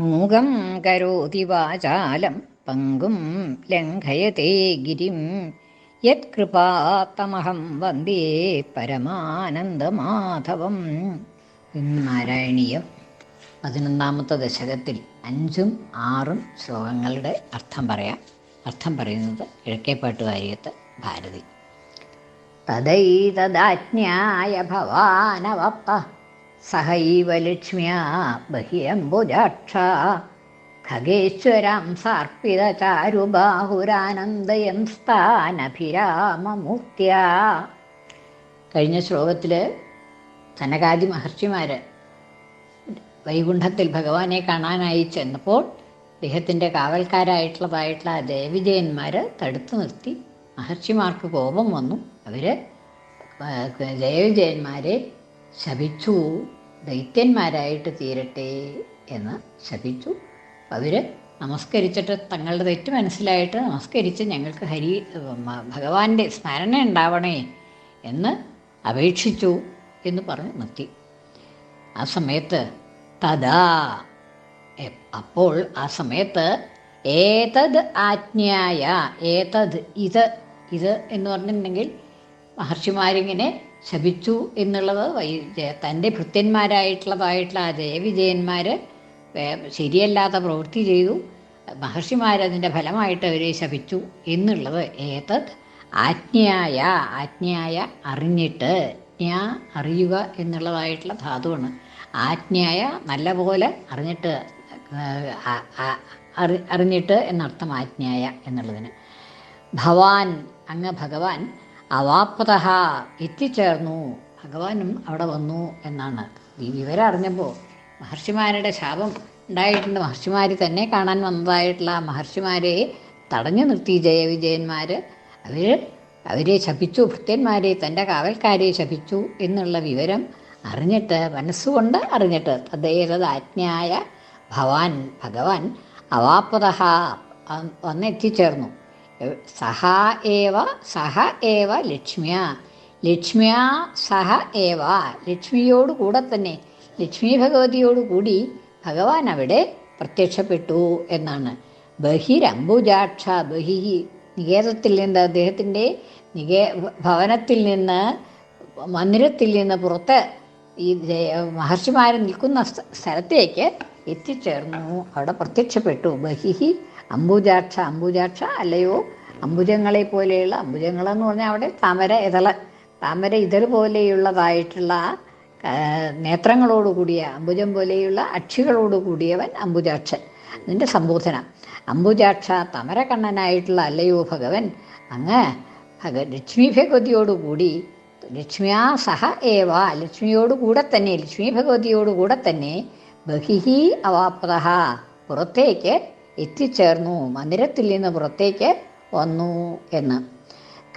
മൂകം കരോതി വാചാലം പങ്കും ലംഘയത്തെ ഗിരിം. യത്കൃപാത്തമഹം വന്ദേ പരമാനന്ദമാധവം. നാരായണീയം പതിനൊന്നാമത്തെ ദശകത്തിൽ അഞ്ചും ആറും ശ്ലോകങ്ങളുടെ അർത്ഥം പറയാം. അർത്ഥം പറയുന്നത് കിഴക്കേപ്പാട്ടുകാരിയത്ത് ഭാരതി. തദൈതദാജ്ഞായ ഭവാനവപ്ത സഹൈവ ലക്ഷ്മ്യാ ബഹിരംബുജാക്ഷ ഖഗേശ്വരാം സാർപ്പിത ചാരുബാഹുരാനന്ദയം സ്ഥാനഭിരാമമൂർത്തിയ. കഴിഞ്ഞ ശ്ലോകത്തിൽ സനകാദി മഹർഷിമാർ വൈകുണ്ഠത്തിൽ ഭഗവാനെ കാണാനായി ചെന്നപ്പോൾ അദ്ദേഹത്തിന്റെ കാവൽക്കാരായിട്ടുള്ളതായിട്ടുള്ള ആ ദേവിജയന്മാർ തടുത്തു നിർത്തി. മഹർഷിമാർക്ക് കോപം വന്നു. അവർ ദേവിജയന്മാരെ ശപിച്ചു. ദൈത്യന്മാരായിട്ട് തീരട്ടെ എന്ന് ശപിച്ചു. അവർ നമസ്കരിച്ചിട്ട് തങ്ങളുടെ തെറ്റ് മനസ്സിലായിട്ട് നമസ്കരിച്ച് ഞങ്ങൾക്ക് ഹരി ഭഗവാന്റെ സ്മരണ ഉണ്ടാവണേ എന്ന് അപേക്ഷിച്ചു എന്ന് പറഞ്ഞ് നിർത്തി. ആ സമയത്ത് തഥാ അപ്പോൾ ആ സമയത്ത് ഏതത് ആജ്ഞായ ഏതത് ഇത് ഇത് എന്ന് പറഞ്ഞിട്ടുണ്ടെങ്കിൽ മഹർഷിമാരിങ്ങനെ ശപിച്ചു എന്നുള്ളത് തന്റെ ഭൃത്യന്മാരായിട്ടുള്ളതായിട്ടുള്ള ആ ജയവിജയന്മാർ ശരിയല്ലാത്ത പ്രവൃത്തി ചെയ്തു. മഹർഷിമാരതിന്റെ ഫലമായിട്ട് അവരെ ശപിച്ചു എന്നുള്ളത് ഏതത്? ആജ്ഞയായ ആജ്ഞയായ അറിഞ്ഞിട്ട് ജ്ഞാ അറിയുക എന്നുള്ളതായിട്ടുള്ള ധാതുവാണ്. ആജ്ഞയായ നല്ലപോലെ അറിഞ്ഞിട്ട് അറിഞ്ഞിട്ട് എന്നർത്ഥം ആജ്ഞായ എന്നുള്ളതിന്. ഭവാൻ അങ്ങ് ഭഗവാൻ അവാപ്പത എത്തിച്ചേർന്നു ഭഗവാനും അവിടെ വന്നു എന്നാണ്. ഈ വിവരം അറിഞ്ഞപ്പോൾ മഹർഷിമാരുടെ ശാപം ഉണ്ടായിട്ടുണ്ട്. മഹർഷിമാർ തന്നെ കാണാൻ വന്നതായിട്ടുള്ള മഹർഷിമാരെ തടഞ്ഞു നിർത്തി. ജയവിജയന്മാർ അവർ അവരെ ശപിച്ചു. ഭൃത്യന്മാരെ തന്റെ കാവൽക്കാരെ ശപിച്ചു എന്നുള്ള വിവരം അറിഞ്ഞിട്ട് മനസ്സുകൊണ്ട് അറിഞ്ഞിട്ട് തദ്ദേതത് ആജ്ഞായ ഭവാൻ ഭഗവാൻ അവാപ്പതഹ വന്നെത്തിച്ചേർന്നു. സഹ ഏവ സഹ ഏവ ലക്ഷ്മിയ. ലക്ഷ്മിയ സഹ ഏവ. ലക്ഷ്മിയോട് കൂടെ തന്നെ ലക്ഷ്മി ഭഗവതിയോട് കൂടി ഭഗവാൻ അവിടെ പ്രത്യക്ഷപ്പെട്ടു എന്നാണ്. ബഹിരംബുജാക്ഷ ബഹി നികേതത്തിൽ നിന്ന് അദ്ദേഹത്തിന്റെ നികേ ഭവനത്തിൽ നിന്ന് മന്ദിരത്തിൽ നിന്ന് പുറത്ത് ഈ മഹർഷിമാർ നിൽക്കുന്ന സ്ഥലത്തേക്ക് എത്തിച്ചേർന്നു. അവിടെ പ്രത്യക്ഷപ്പെട്ടു. ബഹിഹി അംബുജാക്ഷ അംബുജാക്ഷ അല്ലയോ? അംബുജങ്ങളെ പോലെയുള്ള അംബുജങ്ങളെന്ന് പറഞ്ഞാൽ അവിടെ താമര ഇതള താമര ഇതൾ പോലെയുള്ളതായിട്ടുള്ള നേത്രങ്ങളോടുകൂടിയ നേത്രങ്ങളോട് കൂടിയ അംബുജം പോലെയുള്ള അക്ഷികളോട് കൂടിയവൻ അംബുജാക്ഷൻ. അതിന്റെ സംബോധന. അംബുജാക്ഷ തമരകണ്ണനായിട്ടുള്ള അല്ലയോ ഭഗവൻ? അങ്ങ് ഭഗ ലക്ഷ്മി ഭഗവതിയോടുകൂടി ലക്ഷ്മിയാ സഹ ഏവ ലക്ഷ്മിയോട് കൂടെ തന്നെ ലക്ഷ്മി ഭഗവതിയോട് കൂടെ തന്നെ ബഹിഹി അവാപ്രഹ പുറത്തേക്ക് എത്തിച്ചേർന്നു. മന്ദിരത്തിൽ നിന്ന് പുറത്തേക്ക് വന്നു എന്ന്.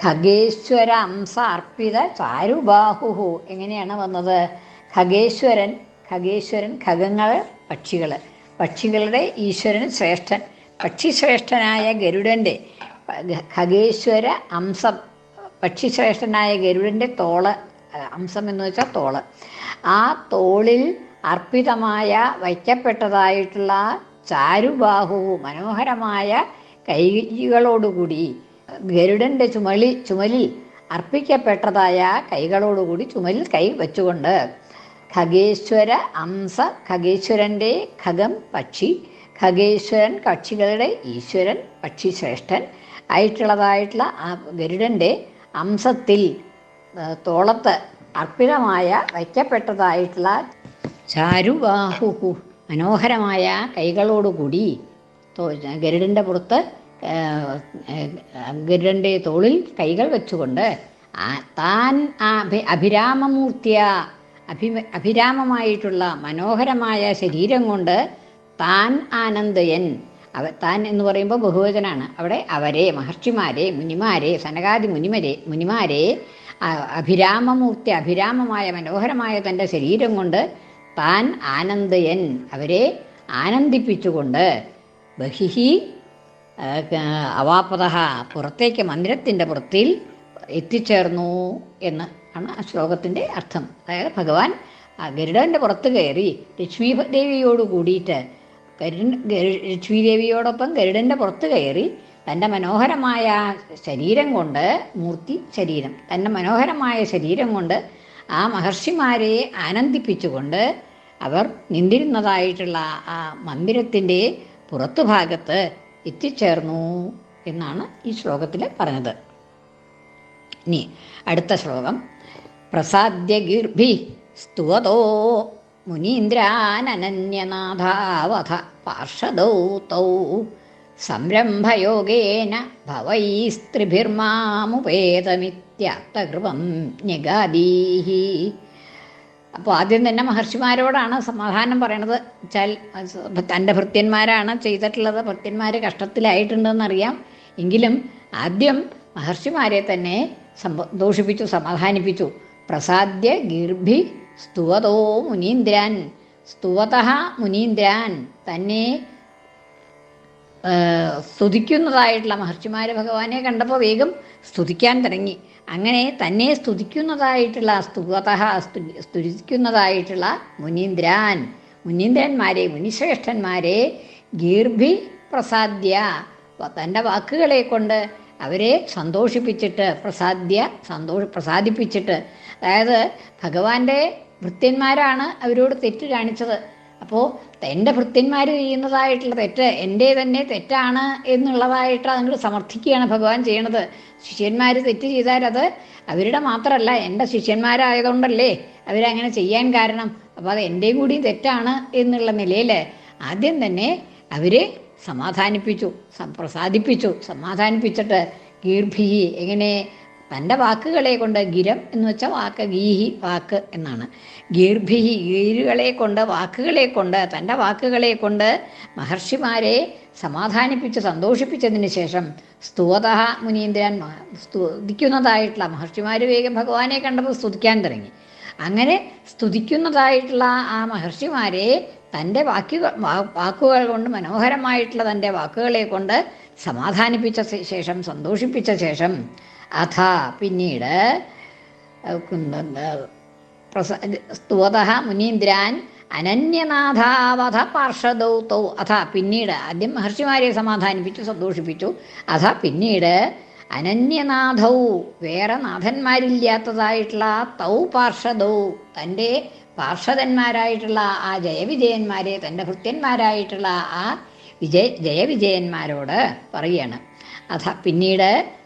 ഖഗേശ്വര അംസ അർപ്പിത ചാരുബാഹുഹു. എങ്ങനെയാണ് വന്നത്? ഖഗേശ്വരൻ ഖഗേശ്വരൻ ഖഗങ്ങൾ പക്ഷികൾ. പക്ഷികളുടെ ഈശ്വരൻ ശ്രേഷ്ഠൻ. പക്ഷിശ്രേഷ്ഠനായ ഗരുഡന്റെ ഖഗേശ്വര അംസം പക്ഷിശ്രേഷ്ഠനായ ഗരുഡന്റെ തോൾ അംസം എന്ന് വെച്ചാൽ തോൾ. ആ തോളിൽ അർപ്പിതമായ വയ്ക്കപ്പെട്ടതായിട്ടുള്ള ചാരുബാഹുവു മനോഹരമായ കൈകളോടുകൂടി ഗരുഡന്റെ ചുമലി ചുമലിൽ അർപ്പിക്കപ്പെട്ടതായ കൈകളോടുകൂടി ചുമലിൽ കൈ വെച്ചുകൊണ്ട് ഖഗേശ്വര അംസ ഖഗേശ്വരന്റെ ഖഗം പക്ഷി ഖഗേശ്വരൻ കക്ഷികളുടെ ഈശ്വരൻ പക്ഷി ശ്രേഷ്ഠൻ ആയിട്ടുള്ളതായിട്ടുള്ള ആ ഗരുഡന്റെ അംസത്തിൽ ആ, തോളത്ത് അർപ്പിതമായ വയ്ക്കപ്പെട്ടതായിട്ടുള്ള ചാരുബാഹുഹു. മനോഹരമായ കൈകളോടുകൂടി ഗരുഡന്റെ പുറത്ത് ഗരുഡന്റെ തോളിൽ കൈകൾ വെച്ചുകൊണ്ട് താൻ അഭിരാമമൂർത്തിയ അഭി അഭിരാമമായിട്ടുള്ള മനോഹരമായ ശരീരം കൊണ്ട് താൻ ആനന്ദയൻ. അവ താൻ എന്ന് പറയുമ്പോൾ ബഹുവചനാണ്. അവിടെ അവരെ മഹർഷിമാരെ മുനിമാരെ സനകാദി മുനിമരെ മുനിമാരെ അഭിരാമമൂർത്തി അഭിരാമമായ മനോഹരമായ തന്റെ ശരീരം കൊണ്ട് താൻ ആനന്ദയൻ അവരെ ആനന്ദിപ്പിച്ചുകൊണ്ട് ബഹിഹി അവാപത പുറത്തേക്ക് മന്ദിരത്തിന്റെ പുറത്തിൽ എത്തിച്ചേർന്നു എന്ന് ആണ് ആ ശ്ലോകത്തിന്റെ അർത്ഥം. അതായത് ഭഗവാൻ ഗരുഡന്റെ പുറത്ത് കയറി ലക്ഷ്മി ദേവിയോട് കൂടിയിട്ട് ഗരുഡൻ ലക്ഷ്മീദേവിയോടൊപ്പം ഗരുഡന്റെ പുറത്ത് കയറി തന്റെ മനോഹരമായ ശരീരം കൊണ്ട് മൂർത്തി ശരീരം തന്റെ മനോഹരമായ ശരീരം കൊണ്ട് ആ മഹർഷിമാരെ ആനന്ദിപ്പിച്ചുകൊണ്ട് അവർ നിന്നിരുന്നതായിട്ടുള്ള ആ മന്ദിരത്തിന്റെ പുറത്തു ഭാഗത്ത് എത്തിച്ചേർന്നു എന്നാണ് ഈ ശ്ലോകത്തിൽ പറഞ്ഞത്. ഇനി അടുത്ത ശ്ലോകം. പ്രസാദ്യ ഗീർഭി സ്തുവതോ മുനീന്ദ്രാനന്യനാഥാവധ പാർഷദൗ തൗ സംരംഭയോഗേന ഭവൈസ്ത്രിഭിർമാമുപേതമിത്യർത്ഥകൃപം ന്യഗാദീഹി. അപ്പോൾ ആദ്യം തന്നെ മഹർഷിമാരോടാണ് സമാധാനം പറയണത്. വെച്ചാൽ തന്റെ ഭൃത്യന്മാരാണ് ചെയ്തിട്ടുള്ളത്. ഭൃത്യന്മാർ കഷ്ടത്തിലായിട്ടുണ്ടെന്നറിയാം. എങ്കിലും ആദ്യം മഹർഷിമാരെ തന്നെ സന്തോഷിപ്പിച്ചു സമാധാനിപ്പിച്ചു. പ്രസാദ്യ ഗീർഭി സ്തുവതോ മുനീന്ദ്രാൻ. സ്തുവത മുനീന്ദ്രാൻ. തന്നെ സ്തുതിക്കുന്നതായിട്ടുള്ള മഹർഷിമാര് ഭഗവാനെ കണ്ടപ്പോൾ വേഗം സ്തുതിക്കാൻ തുടങ്ങി. അങ്ങനെ തന്നെ സ്തുതിക്കുന്നതായിട്ടുള്ള സ്തുവത സ്തുതിക്കുന്നതായിട്ടുള്ള മുനീന്ദ്രാൻ. മുനീന്ദ്രന്മാരെ മുനിശ്രേഷ്ഠന്മാരെ ഗീർഭി പ്രസാദ്യ തന്റെ വാക്കുകളെ കൊണ്ട് അവരെ സന്തോഷിപ്പിച്ചിട്ട് പ്രസാദ്യ സന്തോഷ പ്രസാദിപ്പിച്ചിട്ട്. അതായത് ഭഗവാന്റെ ഭൃത്യന്മാരാണ് അവരോട് തെറ്റ് കാണിച്ചത്. അപ്പോൾ എന്റെ ഭൃത്യന്മാർ ചെയ്യുന്നതായിട്ടുള്ള തെറ്റ് എന്റെ തന്നെ തെറ്റാണ് എന്നുള്ളതായിട്ട് അങ്ങോട്ട് സമർത്ഥിക്കുകയാണ് ഭഗവാൻ ചെയ്യണത്. ശിഷ്യന്മാർ തെറ്റ് ചെയ്താൽ അത് അവരുടെ മാത്രമല്ല എന്റെ ശിഷ്യന്മാരായതുകൊണ്ടല്ലേ അവരങ്ങനെ ചെയ്യാൻ കാരണം. അപ്പോൾ അത് എന്റെയും കൂടി തെറ്റാണ് എന്നുള്ള നിലയിൽ ആദ്യം തന്നെ അവരെ സമാധാനിപ്പിച്ചു പ്രസാദിപ്പിച്ചു സമാധാനിപ്പിച്ചിട്ട് ഗീർഭിഹി എങ്ങനെ തന്റെ വാക്കുകളെ കൊണ്ട് ഗിരം എന്ന് വെച്ചാൽ വാക്ക് ഗീഹി വാക്ക് എന്നാണ്. ഗീർഭിഹി ഗീരുകളെ കൊണ്ട് വാക്കുകളെ കൊണ്ട് തന്റെ വാക്കുകളെ കൊണ്ട് മഹർഷിമാരെ സമാധാനിപ്പിച്ച് സന്തോഷിപ്പിച്ചതിന് ശേഷം സ്തുവത മുനീന്ദ്രൻ സ്തുതിക്കുന്നതായിട്ടുള്ള മഹർഷിമാർ വേഗം ഭഗവാനെ കണ്ടപ്പോൾ സ്തുതിക്കാൻ തുടങ്ങി. അങ്ങനെ സ്തുതിക്കുന്നതായിട്ടുള്ള ആ മഹർഷിമാരെ തന്റെ വാക്കുകൾ വാക്കുകൾ കൊണ്ട് മനോഹരമായിട്ടുള്ള തന്റെ വാക്കുകളെ കൊണ്ട് സമാധാനിപ്പിച്ച ശേഷം സന്തോഷിപ്പിച്ച ശേഷം അഥ പിന്നീട് സ്തുവത മുനീന്ദ്രാൻ അനന്യനാഥാവധ പാർഷദൗതൗ അഥ പിന്നീട് ആദ്യം മഹർഷിമാരെ സമാധാനിപ്പിച്ചു സന്തോഷിപ്പിച്ചു. അഥ പിന്നീട് അനന്യനാഥൗ. വേറെ നാഥന്മാരില്ലാത്തതായിട്ടുള്ള തൗ പാർഷദൗ. തന്റെ പാർഷദന്മാരായിട്ടുള്ള ആ ജയവിജയന്മാരെ തന്റെ ഭൃത്യന്മാരായിട്ടുള്ള ആ വിജയ ജയവിജയന്മാരോട് പറയാണ്. അഥ പിന്നീട്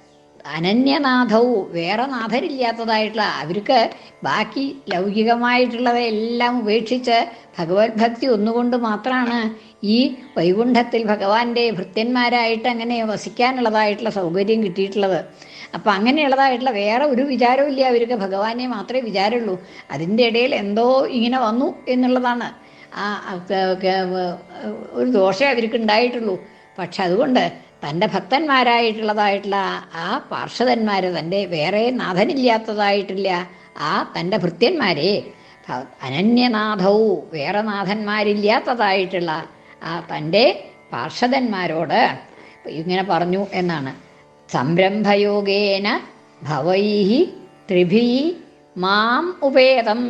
അനന്യനാഥവും വേറെ നാഥരില്ലാത്തതായിട്ടുള്ള അവർക്ക് ബാക്കി ലൗകികമായിട്ടുള്ളവയെല്ലാം ഉപേക്ഷിച്ച് ഭഗവത് ഭക്തി ഒന്നുകൊണ്ട് മാത്രമാണ് ഈ വൈകുണ്ഠത്തിൽ ഭഗവാന്റെ ഭൃത്യന്മാരായിട്ട് അങ്ങനെ വസിക്കാനുള്ളതായിട്ടുള്ള സൗകര്യം കിട്ടിയിട്ടുള്ളത്. അപ്പം അങ്ങനെയുള്ളതായിട്ടുള്ള വേറെ ഒരു വിചാരവും ഇല്ല അവർക്ക് ഭഗവാനെ മാത്രമേ വിചാരമുള്ളൂ. അതിന്റെ ഇടയിൽ എന്തോ ഇങ്ങനെ വന്നു എന്നുള്ളതാണ്. ആ ഒരു ദോഷമേ അവർക്ക് ഉണ്ടായിട്ടുള്ളൂ. പക്ഷെ അതുകൊണ്ട് തന്റെ ഭക്തന്മാരായിട്ടുള്ളതായിട്ടുള്ള ആ പാർഷദന്മാർ തന്റെ വേറെ നാഥനില്ലാത്തതായിട്ടില്ല. ആ തന്റെ ഭൃത്യന്മാരെ അനന്യനാഥവും വേറെ നാഥന്മാരില്ലാത്തതായിട്ടുള്ള ആ തന്റെ പാർഷദന്മാരോട് ഇങ്ങനെ പറഞ്ഞു എന്നാണ്. സംരംഭയോഗേന ഭവൈഹി ത്രിഭി മാം ഉപേതം.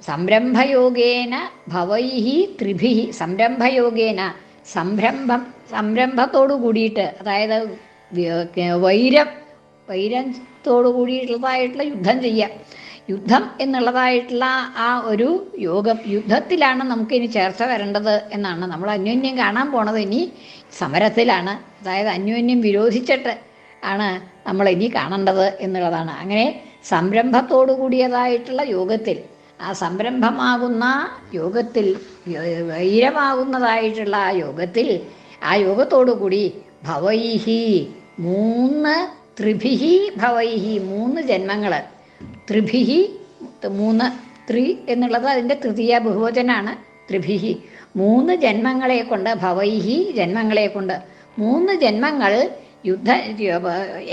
സംരംഭയോഗേന ഭവൈഹി ത്രിഭി സംരംഭയോഗേന സംരംഭം സംരംഭത്തോടു കൂടിയിട്ട് അതായത് വൈരം വൈരത്തോടു കൂടിയിട്ടുള്ളതായിട്ടുള്ള യുദ്ധം ചെയ്യാം. യുദ്ധം എന്നുള്ളതായിട്ടുള്ള ആ ഒരു യോഗം യുദ്ധത്തിലാണ് നമുക്ക് ഇനി ചേർച്ച വരേണ്ടത് എന്നാണ് നമ്മൾ അന്യോന്യം കാണാൻ പോണത്. ഇനി സമരത്തിലാണ് അതായത് അന്യോന്യം വിരോധിച്ചിട്ട് ആണ് നമ്മൾ ഇനി കാണേണ്ടത് എന്നുള്ളതാണ്. അങ്ങനെ സംരംഭത്തോടു കൂടിയതായിട്ടുള്ള യോഗത്തിൽ ആ സംരംഭമാകുന്ന യോഗത്തിൽ വൈരമാകുന്നതായിട്ടുള്ള ആ യോഗത്തിൽ ആ യോഗത്തോടുകൂടി ഭവൈഹി മൂന്ന് ത്രിഭിഹി ഭവൈഹി മൂന്ന് ജന്മങ്ങൾ ത്രിഭിഹി മൂന്ന് ത്രി എന്നുള്ളത് അതിന്റെ തൃതീയ ബഹുവചനാണ്. ത്രിഭിഹി. മൂന്ന് ജന്മങ്ങളെ കൊണ്ട് ഭവൈഹി ജന്മങ്ങളെ കൊണ്ട് മൂന്ന് ജന്മങ്ങൾ യുദ്ധ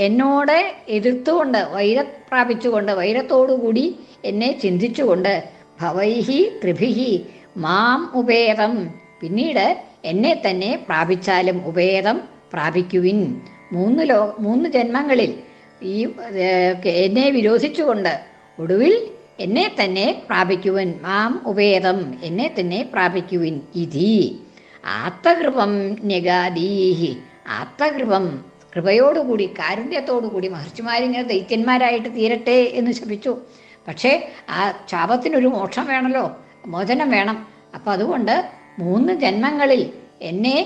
എന്നോട് എതിർത്തുകൊണ്ട് വൈര പ്രാപിച്ചുകൊണ്ട് വൈരത്തോടുകൂടി എന്നെ ചിന്തിച്ചുകൊണ്ട് ഭവൈഹി കൃഭിഹി മാം ഉപേതം. പിന്നീട് എന്നെ തന്നെ പ്രാപിച്ചാലും ഉപേതം പ്രാപിക്കുവിൻ. മൂന്ന് ലോ മൂന്ന് ജന്മങ്ങളിൽ ഈ എന്നെ വിരോധിച്ചുകൊണ്ട് ഒടുവിൽ എന്നെ തന്നെ പ്രാപിക്കുവൻ. മാം ഉപേതം എന്നെ തന്നെ പ്രാപിക്കുവിൻ. ഇതി. ആത്തകൃപം നിഗാദീഹി ആത്തകൃപം കൃപയോടുകൂടി കാരുണ്യത്തോടുകൂടി മഹർഷിമാരിങ്ങനെ ദൈത്യന്മാരായിട്ട് തീരട്ടെ എന്ന് ശപിച്ചു. പക്ഷേ ആ ശാപത്തിനൊരു മോക്ഷം വേണമല്ലോ മോചനം വേണം. അപ്പം അതുകൊണ്ട് മൂന്ന് ജന്മങ്ങളിൽ എന്നെ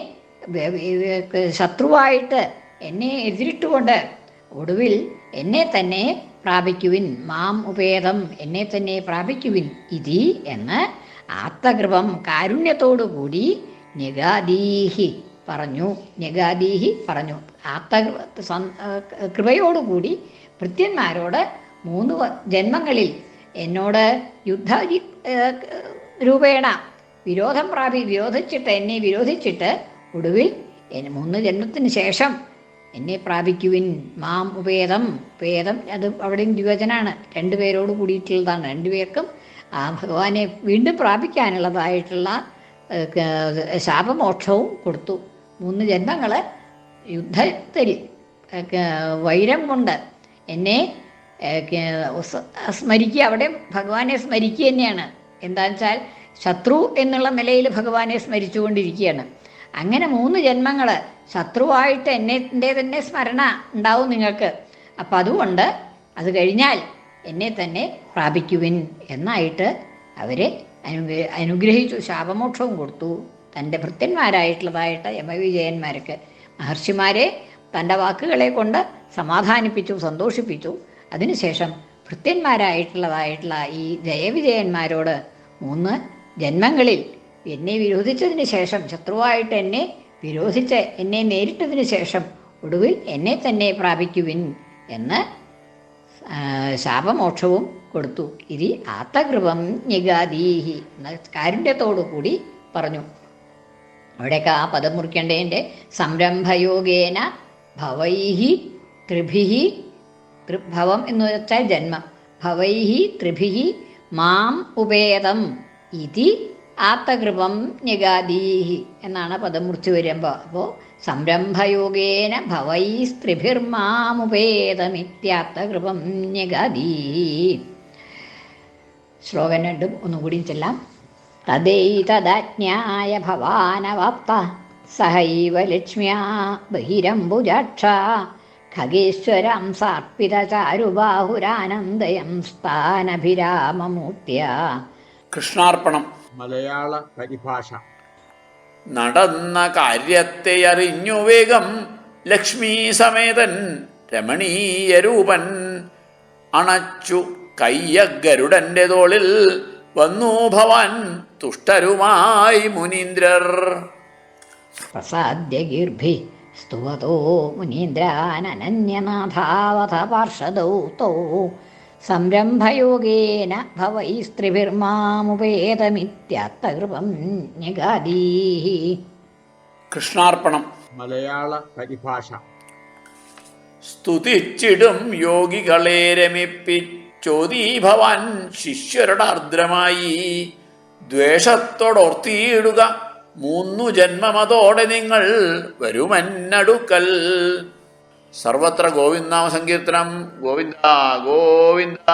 ശത്രുവായിട്ട് എന്നെ എതിരിട്ടുകൊണ്ട് ഒടുവിൽ എന്നെ തന്നെ പ്രാപിക്കുവിൻ മാം ഉപേദം എന്നെ തന്നെ പ്രാപിക്കുവിൻ ഇതി എന്ന് ആത്തകൃപം കാരുണ്യത്തോടുകൂടി നിഗാദീഹി പറഞ്ഞു നിഗാദീഹി പറഞ്ഞു. ആത്ത സം- ആ, കൃപയോടുകൂടി ഭൃത്യന്മാരോട് മൂന്ന് ജന്മങ്ങളിൽ എന്നോട് യുദ്ധ രൂപേണ വിരോധം പ്രാപി വിരോധിച്ചിട്ട് എന്നെ വിരോധിച്ചിട്ട് ഒടുവിൽ മൂന്ന് ജന്മത്തിന് ശേഷം എന്നെ പ്രാപിക്കുവിൻ മാം ഉപേദം. ഉപേദം അത് അവിടെയും ദ്വിവചനാണ് രണ്ടുപേരോട് കൂടിയിട്ടുള്ളതാണ്. രണ്ടുപേർക്കും ആ ഭഗവാനെ വീണ്ടും പ്രാപിക്കാനുള്ളതായിട്ടുള്ള ശാപമോക്ഷവും കൊടുത്തു. മൂന്ന് ജന്മങ്ങൾ യുദ്ധത്തിൽ വൈരം കൊണ്ട് എന്നെ സ്മരിക്കുക. അവിടെ ഭഗവാനെ സ്മരിക്കുക തന്നെയാണ്. എന്താണെന്ന് വെച്ചാൽ ശത്രു എന്നുള്ള നിലയിൽ ഭഗവാനെ സ്മരിച്ചുകൊണ്ടിരിക്കുകയാണ്. അങ്ങനെ മൂന്ന് ജന്മങ്ങൾ ശത്രുവായിട്ട് എന്നെ തന്നെ സ്മരണ ഉണ്ടാവും നിങ്ങൾക്ക്. അപ്പം അതുകൊണ്ട് അത് കഴിഞ്ഞാൽ എന്നെ തന്നെ പ്രാപിക്കുവിൻ എന്നായിട്ട് അവരെ അനുഗ്രഹ അനുഗ്രഹിച്ചു ശാപമോക്ഷവും കൊടുത്തു. തന്റെ ഭൃത്യന്മാരായിട്ടുള്ളതായിട്ട് യമവിജയന്മാർക്ക് മഹർഷിമാരെ തന്റെ വാക്കുകളെ കൊണ്ട് സമാധാനിപ്പിച്ചു സന്തോഷിപ്പിച്ചു. അതിനുശേഷം ഭൃത്യന്മാരായിട്ടുള്ളതായിട്ടുള്ള ഈ ജയവിജയന്മാരോട് മൂന്ന് ജന്മങ്ങളിൽ എന്നെ വിരോധിച്ചതിന് ശേഷം ശത്രുവായിട്ട് എന്നെ വിരോധിച്ച് എന്നെ നേരിട്ടതിന് ശേഷം ഒടുവിൽ എന്നെ തന്നെ പ്രാപിക്കുവിൻ എന്ന് ശാപമോക്ഷവും കൊടുത്തു. ഇതി ആത്തകൃപം നിഗാദീഹി എന്ന കാരുണ്യത്തോടു കൂടി പറഞ്ഞു. അവിടെയൊക്കെ ആ പദം മുറിക്കേണ്ടതിന്റെ സംരംഭയോഗേന ഭവൈഹി ത്രിഭിഹി ഭവം എന്ന് വെച്ചാൽ ജന്മം. ഭവൈഹി ത്രിഭിഹി മാം ഉപേതം ഇതി ആത്തകൃപം നിഗാദീഹി എന്നാണ് പദം മുറിച്ച് വരുമ്പോൾ. അപ്പോൾ സംരംഭയോഗേന ഭവൈ സ്ത്രിഭിർമാമുപേതമിത്യാത്തകൃപം നിഗാദീ ശ്ലോകം രണ്ടും ഒന്നുകൂടി ചെല്ലാം. തദൈതദജ്ഞായ ഭവാനവാപ്ത സഹൈവ ലക്ഷ്മ്യാ ബഹിരംബുജക്ഷ. ഖഗേശ്വരം സാർപ്പിതചാരുബാഹുരാനന്ദയം സ്ഥാനഭിരാമമൂർത്തിയ കൃഷ്ണാർപ്പണം. മലയാള പരിഭാഷ. നടന്ന കാര്യത്തെ അറിഞ്ഞു വേഗം ലക്ഷ്മി സമേതൻ രമണീയ രൂപൻ. അണച്ചു കയ്യഗരുഡന്റെ തോളിൽ വന്നു ഭവൻ തുഷ്ടരുമായി മുനീന്ദ്രർ. പ്രസാദ്യ ഗീർഭി സ്തുവതോ മുനീന്ദ്രാനന്യനാഥാവത പാർഷദൗ തോ. സംരംഭയോഗേന ഭവൈസ്ത്രിഭിർമാമുപേതമിത്യാത്തകൃപം നിഗാദീഹി കൃഷ്ണാർപ്പണം. മലയാള പരിഭാഷ. സ്തുതിച്ചിടും യോഗികളെ രമിപ്പിച്ചോദീ ഭവാൻ ശിഷ്യരുടെ ആർദ്രമായി ദ്വേഷത്തോടോർത്തിയിടുക. മൂന്നു ജന്മമതോടെ നിങ്ങൾ വരുമന്നടുക്കൽ. സർവത്ര ഗോവിന്ദാമ സങ്കീർത്തനം ഗോവിന്ദ ഗോവിന്ദ.